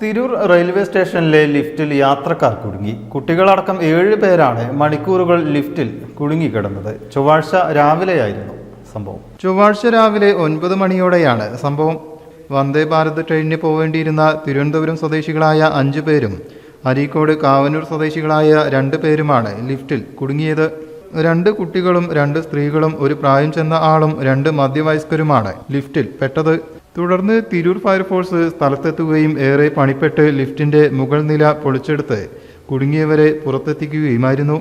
Tirur railway സ്റ്റേഷനിലെ ലിഫ്റ്റിൽ യാത്രക്കാർ കുടുങ്ങി. കുട്ടികളടക്കം ഏഴ് പേരാണ് മണിക്കൂറുകൾ ലിഫ്റ്റിൽ കുടുങ്ങിക്കിടന്നത്. ചൊവ്വാഴ്ച രാവിലെയായിരുന്നു സംഭവം. ചൊവ്വാഴ്ച രാവിലെ ഒൻപത് മണിയോടെയാണ് സംഭവം. വന്ദേ ഭാരത് ട്രെയിനിന് പോവേണ്ടിയിരുന്ന തിരുവനന്തപുരം സ്വദേശികളായ അഞ്ചു പേരും അരീക്കോട് കാവനൂർ സ്വദേശികളായ രണ്ട് പേരുമാണ് ലിഫ്റ്റിൽ കുടുങ്ങിയത്. രണ്ട് കുട്ടികളും രണ്ട് സ്ത്രീകളും ഒരു പ്രായം ചെന്ന ആളും രണ്ട് മധ്യവയസ്കരുമാണ് ലിഫ്റ്റിൽ പെട്ടത്. തുടർന്ന് തിരൂർ ഫയർഫോഴ്സ് സ്ഥലത്തെത്തുകയും ഏറെ പണിപ്പെട്ട് ലിഫ്റ്റിന്റെ മുകൾ നില പൊളിച്ചെടുത്ത് കുടുങ്ങിയവരെ പുറത്തെത്തിക്കുകയുമായിരുന്നു.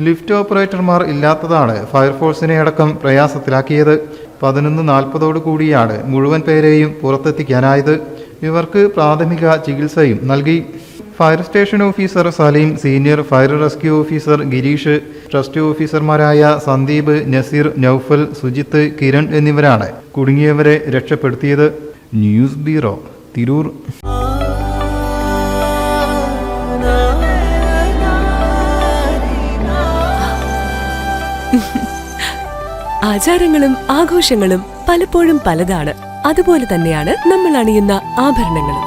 ലിഫ്റ്റ് ഓപ്പറേറ്റർമാർ ഇല്ലാത്തതാണ് ഫയർഫോഴ്സിനെ അടക്കം പ്രയാസത്തിലാക്കിയത്. പതിനൊന്ന് നാൽപ്പതോടു കൂടിയാണ് മുഴുവൻ പേരെയും പുറത്തെത്തിക്കാനായത്. ഇവർക്ക് പ്രാഥമിക ചികിത്സയും നൽകി. Fire station officer Saleem senior fire rescue officer Girish trust ഓഫീസർമാരായ സന്ദീപ് നസീർ നൌഫൽ സുജിത്ത് കിരൺ എന്നിവരാണ് കുടുങ്ങിയവരെ രക്ഷപ്പെടുത്തിയത്. News bureau Tirur. ആചാരങ്ങളും ആഘോഷങ്ങളും പലപ്പോഴും പലതാണ്. അതുപോലെ തന്നെയാണ് നമ്മൾ അണിയുന്ന ആഭരണങ്ങളും.